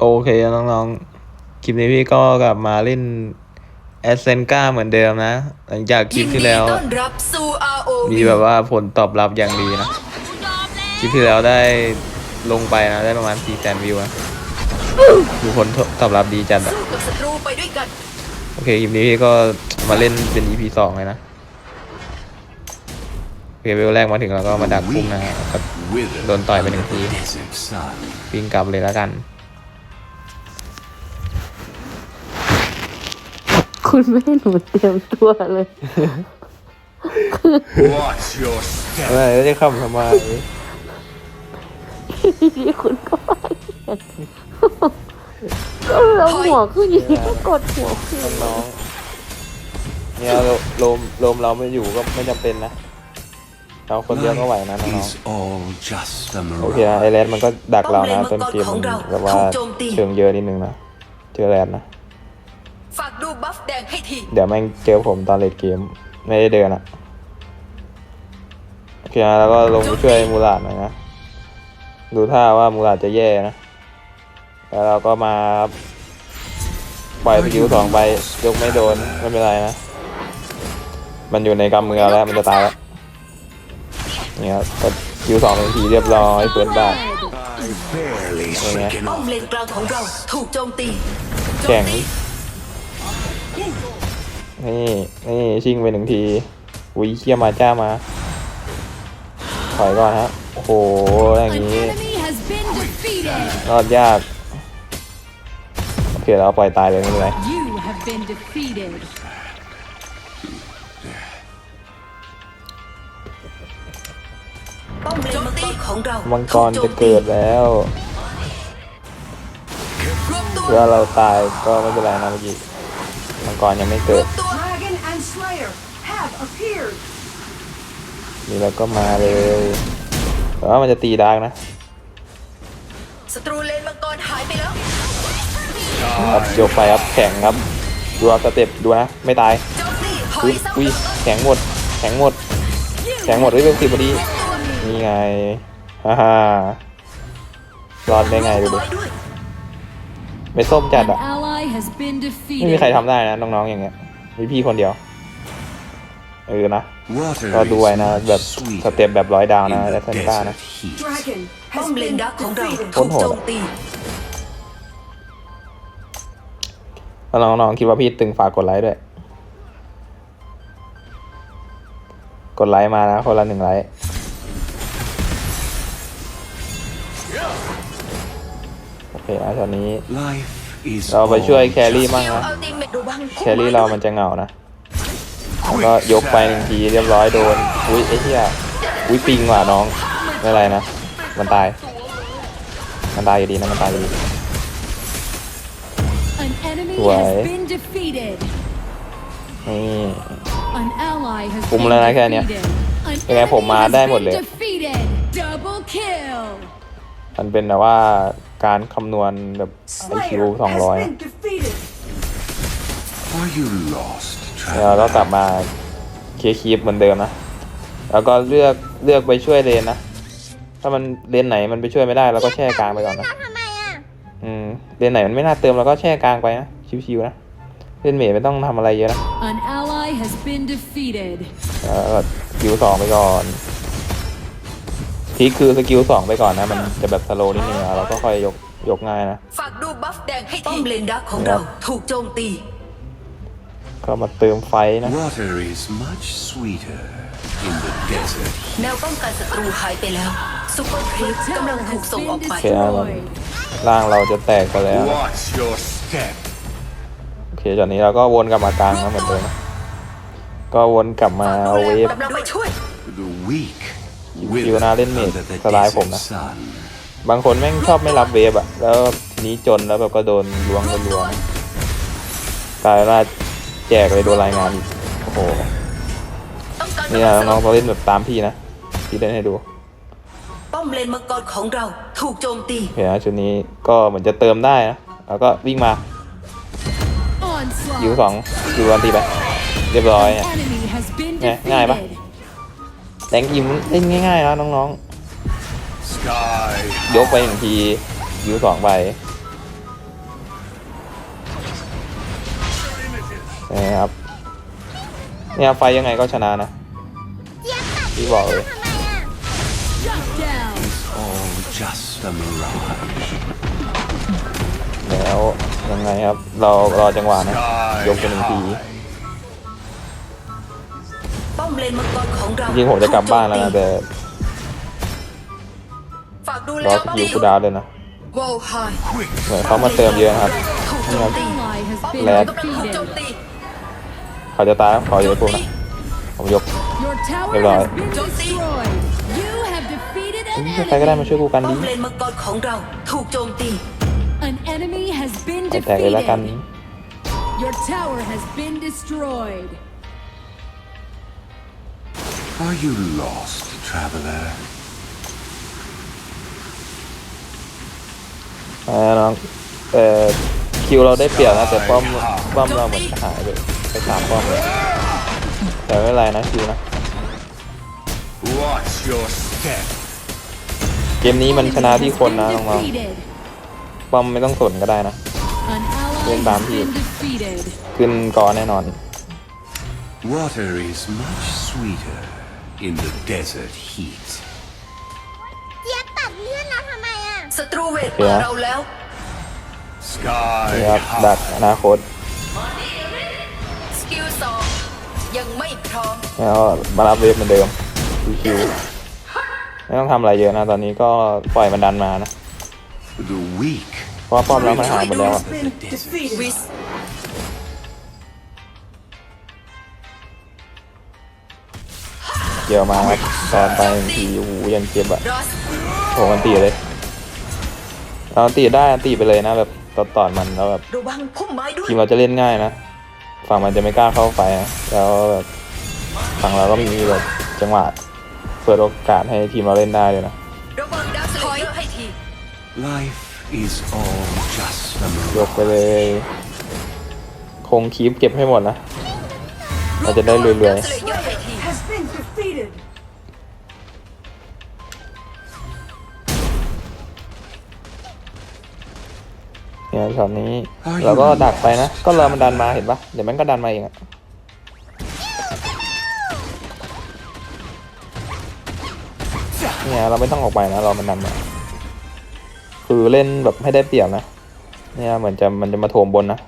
โอเคน้องๆ คลิปนี้พี่ก็กลับมาเล่นแอสเซนกาเหมือนเดิมนะ หลังจากคลิปที่แล้วยินดีต้อนรับสู่ ROV มีแบบว่าผลตอบรับอย่างดีนะ คลิปที่แล้วได้ลงไปนะ ได้ประมาณ4แสนวิวนะดูผลตอบรับดีจัดอะสู้กับศัตรูไปด้วยกันโอเคคลิปนี้พี่ก็มาเล่นเป็น EP สองเลยนะโอเคเวลแรกมาถึงแล้วก็มาดักพุ่งนะก็ Wither โดนต่อยไปหนึ่งที under the desert sun. วิ่งกลับเลยแล้วกัน คุณไม่ให้หนูเตรียมตัวเลย Watch your step. อะไรแล้วจะขำทำไมทีคุณก็ไปก็เราหัวขึ้นอย่างนี้ก็กดหัวขึ้นน้องๆเนี่ยโลโลมโลมเราไม่อยู่ก็ไม่จำเป็นนะเราคนเดียวก็ไหวนะน้อง Is all just a ๆโอเค mirage. นะไอแลนด์มันก็ดักเรานะต้นเกมมันแบบว่าเชิงเยอะนิดนึงนะเจอแลนด์นะฝากดูบัฟแด งให้ทีเดี๋ยวแม่งเจอผมตอนเลดเกม ไม่ได้เดินอะโอเคนะแล้วก็ลงไปช่วยมูลาดหน่อยนะ ดูท่าว่ามูลาดจะแย่นะ แล้วเราก็มาปล่อยสกิลสองไปยกไม่โดน ไม่เป็นไรนะ มันอยู่ในกำมือเราแล้วมันจะตายแล้วเนี่ยครับก็สกิลสองเป็นทีเรียบร้อยเพื่อนบ้าน I barely Oh, yeah. shaken ป้อม off. เลนกลางของเราถูกโจมตีโจแข่มงตี นี่นี่ชิงไปหนึ่งทีอุ้ยเคียมาจ้ามาถอยก่อนฮะโอ้โหอย่าง An นี้ enemy has been defeated. รอดยากโอเคเราปล่อยตายเลยไม่เป็นไร You have been defeated. ป้อมเลนมังกรของเรามังกรจะเกิดแล้วรวบตัวเพื่อเราตายก็ไม่เป็นไรนะเมื่อกี้มังกรยังไม่รเกิวด นี่เราก็มาเลยแต่ว่ามันจะตีดาร์กนะศัตรูเลนมังกรหายไปแล้วครับยกไปครับแข็งครับดูเอาสเต็ปดูนะไม่ตายโจมตีถออุ้ยยซ้ำอุ้ยแล้วแข็งหมด แข็งหมด แข็งหมดเฮ้ยเป็นสิบพอดีนี่ไงฮ่าฮ่ารอดได้ไงดูดิว้ด้วยไม่ส้มจัด An อะ ally has been ไม่มี defeated. ใครทำได้นะน้องๆอย่างเงี้ยมีพี่คนเดียว เออนะ Water ก็ดูไว้นะ is แบบ much sweeter สเต็ปแบบร้อยดาว in นะ the แอสเซนต้านะ desert heat. Dragon ป้อ has มเลน been ดักของเรา defeated. ถูกโจมตีถ้าน้องๆคิดว่าพี่ตึงฝากกดไลค์ด้วย กดไลค์มานะ คนละหนึ่งไลค์โอเคอะตอนนี้ Life is เราไปช่วย all แครี่มั่งเดี๋ยวนะเอาติเมตระวังแครี่เรามันจะเหงานะแล้ว ก็ยกไปหนึ่งทีเรียบร้อยโดน อุ้ยไอ้เหี้ยอุ้ยปิงว่ะน้องไม่เป็นไรนะ มันตาย มันตายอยู่ดีนะมันตายอยู่ดี An enemy Why? has been defeated. นี่ An ally has คุม been แล้วนะแค่เนี้ย defeated. An ยังไงผม enemy มา has ได้หมด been เลย defeated. Double kill. มันเป็นแบบว่าการคำนวณแบบไอคิว Slayer สองร้อย has been defeated. Are you lost, แล้วก็ traveler? กลับมาเคลียร์คีปเหมือนเดิมนะ แล้วก็เลือกเลือกไปช่วยเลนนะ ถ้ามันเลนไหนมันไปช่วยไม่ได้เราก็แช่กลางไปก่อนนะอืมเลนไหนมันไม่น่าเติมเราก็แช่กลางไปนะ ชิวๆนะ เล่นเมจไม่ต้องทำอะไรเยอะนะ An ally has been defeated. แล้วก็สกิลสองไปก่อนทีคือสกิลสองไปก่อนนะ มันจะแบบสโลว์นิดนึงอะเราก็ค่อยยกยกง่ายนะ ฝากดูบัฟแดงให้ทีป้อมเลนดักของเรา ถูกโจมตี ก็มาเติมไฟนะ Water is much sweeter in the desert. แนวป้องกันศัตรูหายไปแล้วซูเปอร์ครีปกำลัง Tower ถูก has ส่งออก been ไป โอเคนะมัน destroyed. ร่างเราจะแตกไปแล้ว Watch your step. โอเคจากนี้เราก็วนกลับมากลางนะเหมือนเดิมนะก็วนกลับมาเอาเวฟ กำลังไปช่วย The weak อยู่ wither นะเล่นเมจ under the สไลด์ผม desert นะ sun. บางคนแม่งชอบไม่รับเวฟอะแล้วทีนี้จนแล้วแบบก็โดนล้วงรัวๆนะกลายเป็นว่า แจกเลยโดนรายงานอีกโอ้โหต้องการนี่กำลันะงน้องๆต้องเล่นแบบตามพี่นะพี่เล่นให้ดูป้อมเลนมังกรของเราถูกโจมตีโอเคนะชุดนี้ก็เหมือนจะเติมได้นะแล้วก็วิ่งมา Onslaught. ยิวสองยิวอันตีไปเรียบร้อยเนี่ย An enemy has been Nè, ngay bác. defeated. แรงยิมเล่นง่ายๆนะน้อง Sky ๆยกไปหนึ่งทียิวสองไป นะครับเนี่ยไฟยังไงก็ชนะนะพี่บอกเลย Shut down. All just a mirage. แล้วยังไงครับ เรารอจังหวะนะ ยกเป็นหนึ่งที ป้อมเลนมังกรของเราจริงๆผมจะกลับบ้านแล้วนะแต่ฝากดูรแลอป้อมคิวอคูลดาวน์เลยนะ โว้วไฮ Quick เหมือนเขามาเติมเยอะนะครับ ถูกโจมตี Ally has ป้อม been เลนกำลังถูกโจม defeated. ตี เขาจะตายครับขออยู่ในปุ่มนะผมยก Your tower Rebel. has been destroyed. You have defeated an ใครก็ได้มา enemy. ช่วยกูกันป้อดีมเลนมังกรของเราถูกโจมตี An enemy has been ไปแตกเลยแล้วกัน defeated. Your tower has been destroyed. Are you lost, traveler? อ่าน้องเอ่อคิวเราได้เปรียบนะแต่ป้อมป้อมเราเหมือนจะหายไป ไปสามป้อมเลยแต่ไม่เป็นไรนะคิวนะ Watch your step. เกมนี้มันชนะที่คนนะ Has น้ been อง defeated. ๆป้อมไม่ต้องสนก็ได้นะ An ally Lên has bám thì- been defeated. ขึ้นกอแน่นอน Water is much sweeter in the desert heat. เจี๊ยบตัดเลื่อนเราทำไมอะศัตรูเวทโอเคมานะเราแล้ว Sky นี่ครับดักอ high. นาคต ยังไม่พร้อมแล้วมารับเวฟเหมือนเดิมคิวๆไม่ต้องทำอะไรเยอะนะตอนนี้ก็ปล่อยมันดันมานะ The weak เพราะว่าป้อมเรามันหายหมดแล้วอะ Has been defeated. วิสเกี่ยวมาครับตอนไปหนึ่งทีโอ้โหยังเจ็บอะรอสโหมันตีเลยเราตีได้ตีไปเลยนะแบบตอดตอดมันแล้วแบบระวังพุ่มไม้ด้วย ทีมเราจะเล่นง่ายนะ ฝั่งมันจะไม่กล้าเข้าไปนะแล้วแบบฝั่งเราก็มีแบบจังหวะเปิดโอกาสให้ทีมเราเล่นได้เลยนะระวังดาวสเลเยอร์ให้ที life is all just a ยก mirage. ไปเลยคงคีบเก็บให้หมดนะ เราจะได้รวยๆ เนี่ยช็อตนี้เราก็ดักไปนะ ก็รอมันดันมาเห็นปะเดี๋ยวมันก็ดันมาเองอะเนี่ยเราไม่ต้องออกไปนะรอมันดันมาคือเล่นแบบให้ได้เปรียบนะเนี่ยเหมือนจะมันจะมาโถมบนนะ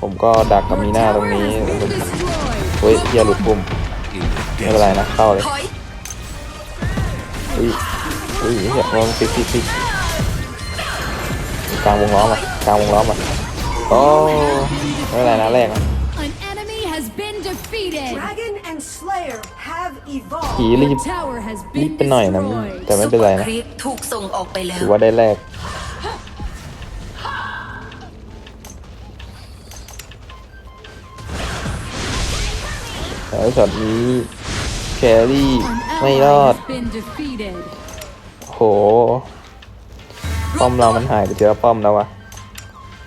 ผมก็ดักกับมีหน้าตรงนี้ Been destroyed. เฮ้ยเฮียหลุดปุ่ม In the ไม่เป็นไร desert นะเข้าเลยถอยอุ้ยอุ้ยเฮียลองฟิกฟิกฟิก กลางวงล้อมอะกลางวงล้อมอะโอ้ไม่เป็นไรนะแรกนะ An enemy has been defeated. Dragon and Slayer have ผี evolved. รีบ Your tower has รีบ been ไปหน่อยนะ destroyed. แต่ไม่เป็นไรซุปนะอครีปถูกส่งออกไปแล้วถือว่าได้แรก แล้วช็อตนี้แครี่ An ไม่ ally รอด has been defeated. โห ป้อมเรามันหายไปเจอป้อมแล้ววะ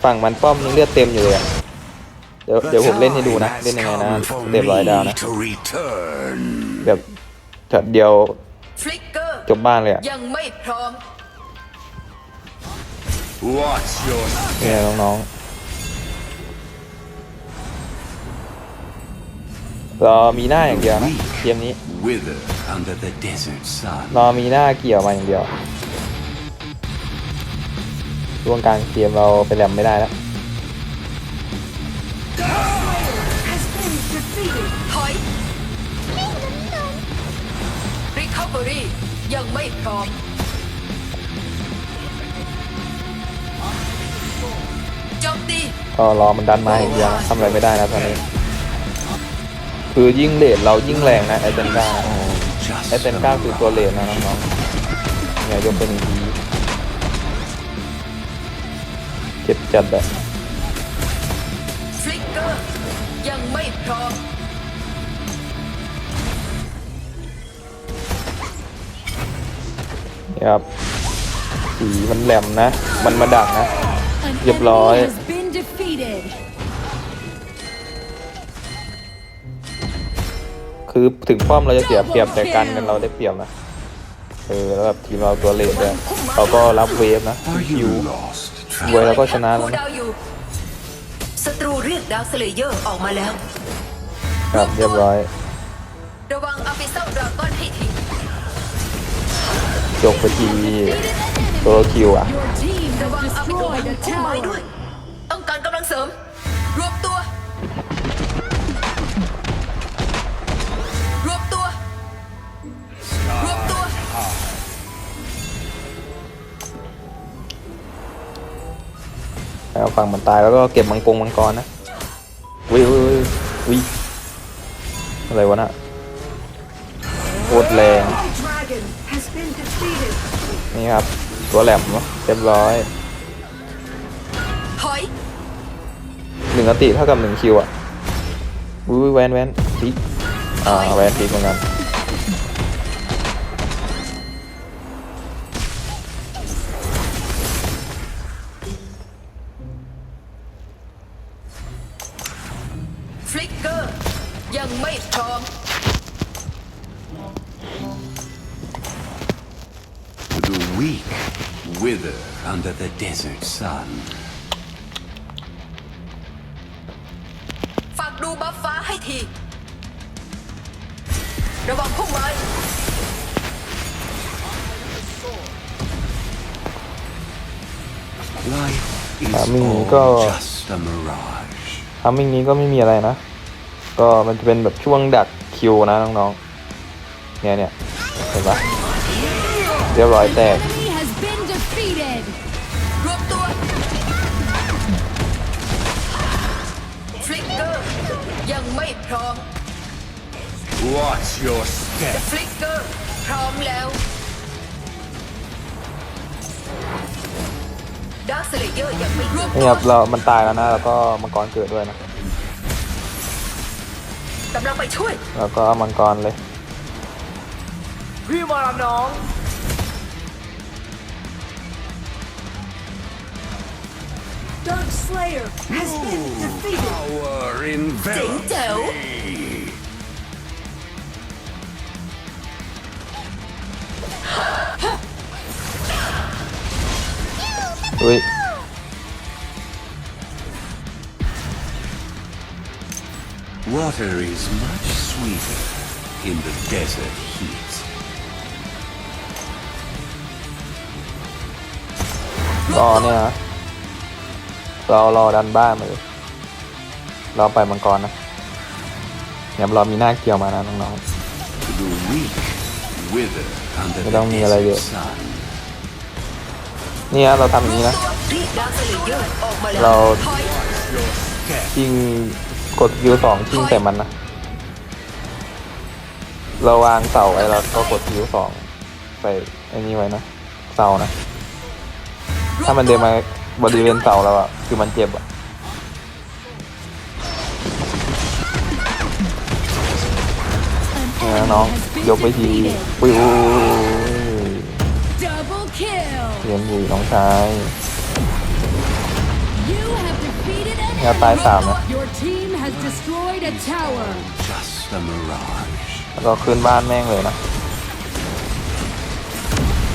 ฝั่งมันป้อมยังเลือดเต็มอยู่เลยอะเดี๋ยวเดี๋ยวผมเล่นให้ดูนะ เล่นยังไงนะ for เรียบร้อยดาวนะ me to return. แบบช็อตเดียวฟลิกเกอร์จบบ้านเลยอะยังไม่พร้อม Watch your เนี่ยน้องๆรอมีหน้าอย่างเดียวนะเกมนี้ wither under the desert sun. รอมีหน้าเกี่ยวมาอย่างเดียว ช่วงกลางเกมเราไปแหลมไม่ได้แล้ว Has been defeated. ถอย Recovery ยังไม่พร้อมโจมตีก็รอมันดันมาอย่างเดียวนะทำอะไรไม่ได้นะตอนนี้ คือยิ่งเลทเรายิ่งแรงนะไอเซนก้า All just ไอเซนก้าคือตัวเลทนะน้องๆเนี่ยยกเป็นอีกที เจ็บจัดอะฟลิกเกอร์ยังไม่พร้อมเนี่ยครับสีมันแหลมนะ มันมาดักนะ An Yep, enemy rồi. has been defeated. คือถึงป้อมเราจะเสียเปรียบแต่กันกันเราได้เปรียบนะ เออแล้วแบบทีมเราตัวเลทด้วยเราก็รับเวฟนะ Are คิว you lost, รวย traveler? แล้วก็ชนะแล้วคูนะดาวอยู่สศัตรูเรียกดาวสเลเยอร์ออกมาแล้ว ครับเรียบร้อยระวังอาฟิเซลดราก้อนให้ทีจบไปทีโซโลคิวอะ Your team ระ has วังอาฟิโด destroyed a พุ่มไม้ด้วย tower. ต้องการกำลังเสริม รวบตัว แล้วฝั่งมันตายแล้วก็เก็บมังกรมังกรนะวิววิววิอะไรวะน่ะโคตรแรง The dragon has been defeated. นี่ครับ ตัวแหลมเนาะเรียบร้อยถอยหนึ่งอติเท่ากับหนึ่งคิวอะวิวแวนแวนทิกอ่าแวนทิกเหมือนกัน wither under the desert sun. ฝากดูบัฟฟ้าให้ที ระวังพุ่มไม้ Life is Kami all ko- just a mirage. ทามมิ่งนี้ก็ไม่มีอะไรนะ ก็มันจะเป็นแบบช่วงดักคิวนะน้องๆ เนี่ยเนี่ยเห็นปะเรียบร้อยแตก ร้อม Watch your step. ฟลิกเกอร์พร้อมแล้วดาร์คสเลเยอร์ยังไม่รวบนี่ตัวครับเรามันตายแล้วนะ แล้วก็มังกรเกิดด้วยนะ กำลังไปช่วยแล้วก็เอามังกรเลย พี่มาน้อง Dark Slayer has been defeated. Power in เจ๋งแจ๋ว desert heat. รอเนี่ยนะเรารอดันบ้านมาเลยรอไปมังกรนะเนี่ยเรามีหน้าเกี่ยวมานะน้อง The weak wither under Cái the đông nhiều là desert gì? sun. ๆ นี่นะเราทำอย่างนี้นะรีบดาร์คสเลเยอร์ออกมาแล้วเราถอยยิงกดยิวสองชิงใส่มันนะเราวางเสาไว้แล้วก็กดยิวสองใส่ไอ้นี่ไว้นะเสานะ ถ้ามันเดินมาบริเวณเสาเราอะคือมันเจ็บอะเนี่ยนะน้องยกไปทีปุ้ยอุ้ย Double kill. เรียนอยู่น้องชาย You have defeated เนี่ย an ตายสามนะ Your team has destroyed a tower. Just a mirage. แล้วก็ขึ้นบ้านแม่งเลยนะ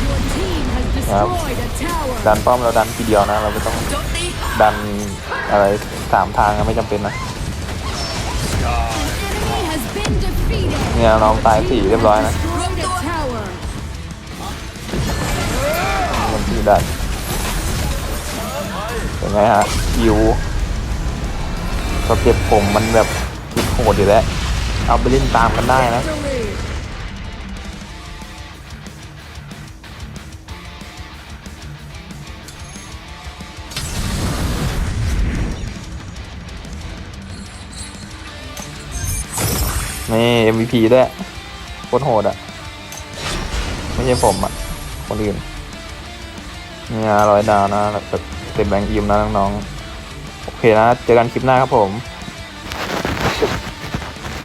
Your team has destroyed a tower. ดันป้อมเราดันทีเดียวนะ เราไม่ต้องโจมตีดันอะไรสามทางอะไม่จำเป็นนะ Enemy has been defeated. เนี่ยน้องตายสี่เรียบร้อยนะ ที่ดันเป็นไงฮะยิวก็เก็บผมมันแบบคิดโหดอยู่แล้ว เอาไปเล่นตามกันได้นะนี่ MVP ด้วยโคตรโหดอะ ไม่ใช่ผมอะ คนอื่น นี่ยร้อยดาวนะแบบเต็มแบงค์อิมนะน้องๆ โอเคนะ เจอกันคลิปหน้าครับผม